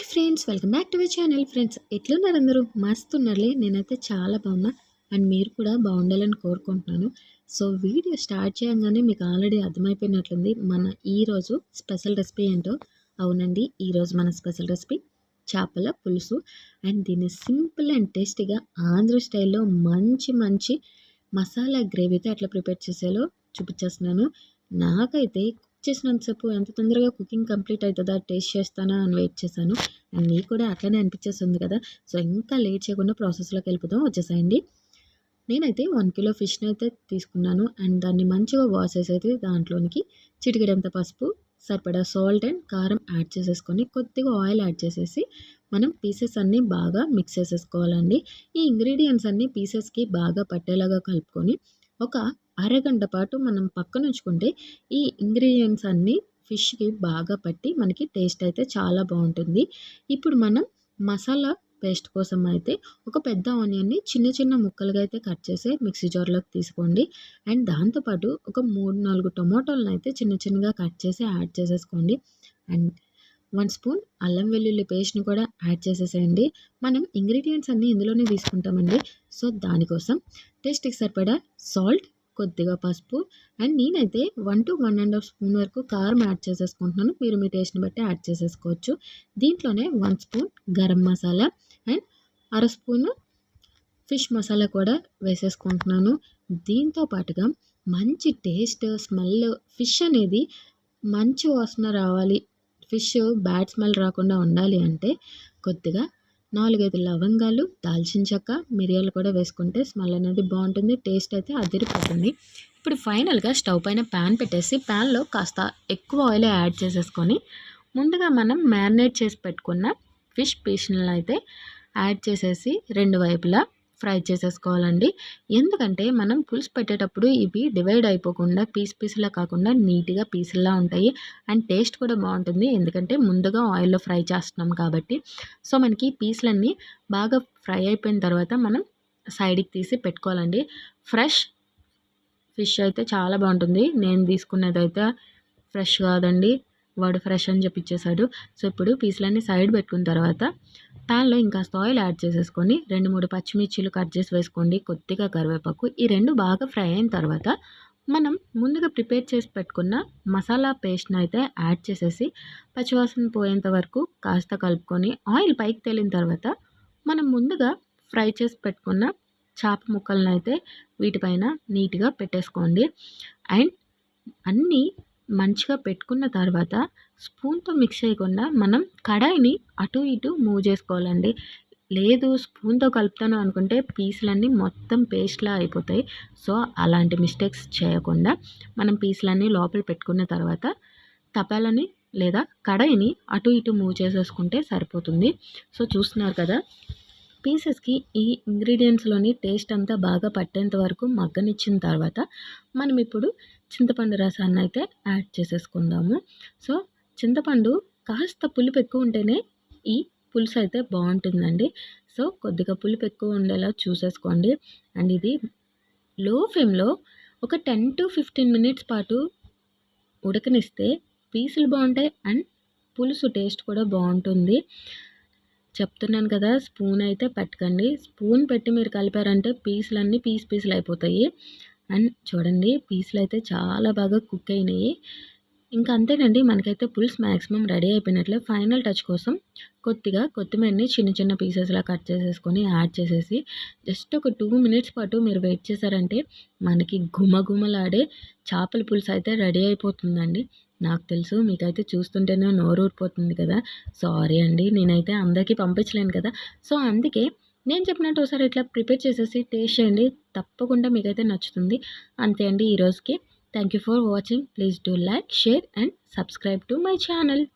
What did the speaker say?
Hi friends welcome back to my channel. Friends ఎట్లున్నారు అందరూ మస్తు ఉన్నారులే నేనైతే చాలా బాగున్నా. అండ్ మీరు కూడా బాగుండాలని కోరుకుంటున్నాను. సో వీడియో స్టార్ట్ చేయగానే మీకు ఆల్రెడీ అర్థమైపోయినట్లుంది. మన ఈరోజు స్పెషల్ రెసిపీ ఏంటో? అవునండి ఈరోజు మన స్పెషల్ రెసిపీ చేపల పులుసు. అండ్ దీన్ని సింపుల్ అండ్ టేస్టీగా ఆంధ్ర స్టైల్లో మంచి మంచి మసాలా గ్రేవీతో ఎట్లా ప్రిపేర్ చేసేలో చూపించేస్తున్నాను. నాకైతే చేసినంతసేపు ఎంత తొందరగా కుకింగ్ కంప్లీట్ అవుతుందా టేస్ట్ చేస్తానా అని వెయిట్ చేశాను. అండ్ మీకు కూడా అట్లనే అనిపించేస్తుంది కదా. సో ఇంకా లేట్ చేయకుండా ప్రాసెస్లోకి వెళ్ళిపోతాం వచ్చేసాయండి. నేనైతే వన్ కిలో ఫిష్ని అయితే తీసుకున్నాను. అండ్ దాన్ని మంచిగా వాష్ చేసి అయితే దాంట్లోనికి చిటికెడంత పసుపు సరిపడా సాల్ట్ అండ్ కారం యాడ్ చేసేసుకొని కొద్దిగా ఆయిల్ యాడ్ చేసేసి మనం పీసెస్ అన్నీ బాగా మిక్స్ చేసేసుకోవాలండి. ఈ ఇంగ్రీడియంట్స్ అన్నీ పీసెస్కి బాగా పట్టేలాగా కలుపుకొని ఒక అరగంట పాటు మనం పక్కన ఉంచుకుంటే ఈ ఇంగ్రీడియంట్స్ అన్నీ ఫిష్కి బాగా పట్టి మనకి టేస్ట్ అయితే చాలా బాగుంటుంది. ఇప్పుడు మనం మసాలా పేస్ట్ కోసం అయితే ఒక పెద్ద ఆనియన్ని చిన్న చిన్న ముక్కలుగా అయితే కట్ చేసి మిక్సీ జార్లోకి తీసుకోండి. అండ్ దాంతోపాటు ఒక మూడు నాలుగు టొమాటోలను అయితే చిన్న చిన్నగా కట్ చేసి యాడ్ చేసేసుకోండి. అండ్ వన్ స్పూన్ అల్లం వెల్లుల్లి పేస్ట్ని కూడా యాడ్ చేసేసేయండి. మనం ఇంగ్రీడియంట్స్ అన్నీ ఇందులోనే తీసుకుంటామండి. సో దానికోసం టేస్ట్కి సరిపడా సాల్ట్ కొద్దిగా పసుపు అండ్ నేనైతే one to one and half spoon వరకు కారం యాడ్ చేసేసుకుంటున్నాను. మీరు మీ టేస్ట్ని బట్టి యాడ్ చేసేసుకోవచ్చు. దీంట్లోనే one spoon garam masala and అర స్పూను ఫిష్ మసాలా కూడా వేసేసుకుంటున్నాను. దీంతో పాటుగా మంచి టేస్ట్ స్మెల్ ఫిష్ అనేది మంచి వాసన రావాలి. ఫిష్ బ్యాడ్ స్మెల్ రాకుండా ఉండాలి అంటే కొద్దిగా నాలుగైదు లవంగాలు దాల్చిన చెక్క మిరియాలు కూడా వేసుకుంటే స్మెల్ అనేది బాగుంటుంది టేస్ట్ అయితే అదిరిపోతుంది. ఇప్పుడు ఫైనల్గా స్టవ్ పైన ప్యాన్ పెట్టేసి ప్యాన్లో కాస్త ఎక్కువ ఆయిల్ యాడ్ చేసేసుకొని ముందుగా మనం మ్యారినేట్ చేసి పెట్టుకున్న ఫిష్ పీస్లను అయితే యాడ్ చేసేసి రెండు వైపులా ఫ్రై చేసేసుకోవాలండి. ఎందుకంటే మనం పులుసు పెట్టేటప్పుడు ఇవి డివైడ్ అయిపోకుండా పీస్ పీసులా కాకుండా నీట్గా పీసుల్లా ఉంటాయి. అండ్ టేస్ట్ కూడా బాగుంటుంది. ఎందుకంటే ముందుగా ఆయిల్లో ఫ్రై చేస్తున్నాం కాబట్టి. సో మనకి పీసులన్నీ బాగా ఫ్రై అయిపోయిన తర్వాత మనం సైడ్కి తీసి పెట్టుకోవాలండి. ఫ్రెష్ ఫిష్ అయితే చాలా బాగుంటుంది. నేను తీసుకున్నదైతే ఫ్రెష్ కాదండి. వాడు ఫ్రెష్ అని చెప్పి ఇచ్చేసాడు. సో ఇప్పుడు పీసులన్నీ సైడ్ పెట్టుకున్న తర్వాత ప్యాన్లో ఇంకా ఆయిల్ యాడ్ చేసేసుకొని రెండు మూడు పచ్చిమిర్చిలు కట్ చేసి వేసుకోండి. కొద్దిగా కరివేపాకు. ఈ రెండు బాగా ఫ్రై అయిన తర్వాత మనం ముందుగా ప్రిపేర్ చేసి పెట్టుకున్న మసాలా పేస్ట్ని అయితే యాడ్ చేసేసి పచ్చివాసన పోయేంత వరకు కాస్త కలుపుకొని ఆయిల్ పైకి తేలిన తర్వాత మనం ముందుగా ఫ్రై చేసి పెట్టుకున్న చేప ముక్కలను అయితే వీటిపైన నీట్గా పెట్టేసుకోండి. అండ్ అన్నీ మంచిగా పెట్టుకున్న తర్వాత స్పూన్తో మిక్స్ చేయకుండా మనం కడాయిని అటు ఇటు మూవ్ చేసుకోవాలండి. లేదు స్పూన్తో కలుపుతాను అనుకుంటే పీసులన్నీ మొత్తం పేస్ట్లా అయిపోతాయి. సో అలాంటి మిస్టేక్స్ చేయకుండా మనం పీసులన్నీ లోపల పెట్టుకున్న తర్వాత తపాలని లేదా కడాయిని అటు ఇటు మూవ్ చేసేసుకుంటే సరిపోతుంది. సో చూస్తున్నారు కదా పీసెస్కి ఈ ఇంగ్రీడియంట్స్లోని టేస్ట్ అంతా బాగా పట్టేంత వరకు మగ్గనిచ్చిన తర్వాత మనం ఇప్పుడు చింతపండు రసాన్ని అయితే యాడ్ చేసేసుకుందాము. సో చింతపండు కాస్త పులుపు ఎక్కువ ఉంటేనే ఈ పులుసు అయితే బాగుంటుందండి. సో కొద్దిగా పులుపు ఎక్కువ ఉండేలా చూసేసుకోండి. అండ్ ఇది లో ఫ్లేమ్లో ఒక టెన్ టు ఫిఫ్టీన్ మినిట్స్ పాటు ఉడకనిస్తే పీసులు బాగుంటాయి అండ్ పులుసు టేస్ట్ కూడా బాగుంటుంది. చెప్తున్నాను కదా స్పూన్ అయితే పెట్టకండి. స్పూన్ పెట్టి మీరు కలిపారంటే పీసులన్నీ పీస్ పీసులు అయిపోతాయి. అండ్ చూడండి పీసులు అయితే చాలా బాగా కుక్ అయినాయి. ఇంకా అంతేనండి మనకైతే పులుసు మ్యాక్సిమం రెడీ అయిపోయినట్లే. ఫైనల్ టచ్ కోసం కొద్దిగా కొత్తిమీరని చిన్న చిన్న పీసెస్లా కట్ చేసేసుకొని యాడ్ చేసేసి జస్ట్ ఒక టూ మినిట్స్ పాటు మీరు వెయిట్ చేశారంటే మనకి గుమగుమలాడే చేపల పులుసు అయితే రెడీ అయిపోతుందండి. నాకు తెలుసు మీకైతే చూస్తుంటేనే నోరు ఊరిపోతుంది కదా. సారీ అండి నేనైతే అందరికీ పంపించలేను కదా. సో అందుకే నేను చెప్పినట్టు ఒకసారి ఇట్లా ప్రిపేర్ చేసేసి టేస్ట్ చేయండి. తప్పకుండా మీకైతే నచ్చుతుంది. అంతే అండి ఈరోజుకి thank you for watching please do like share and subscribe to my channel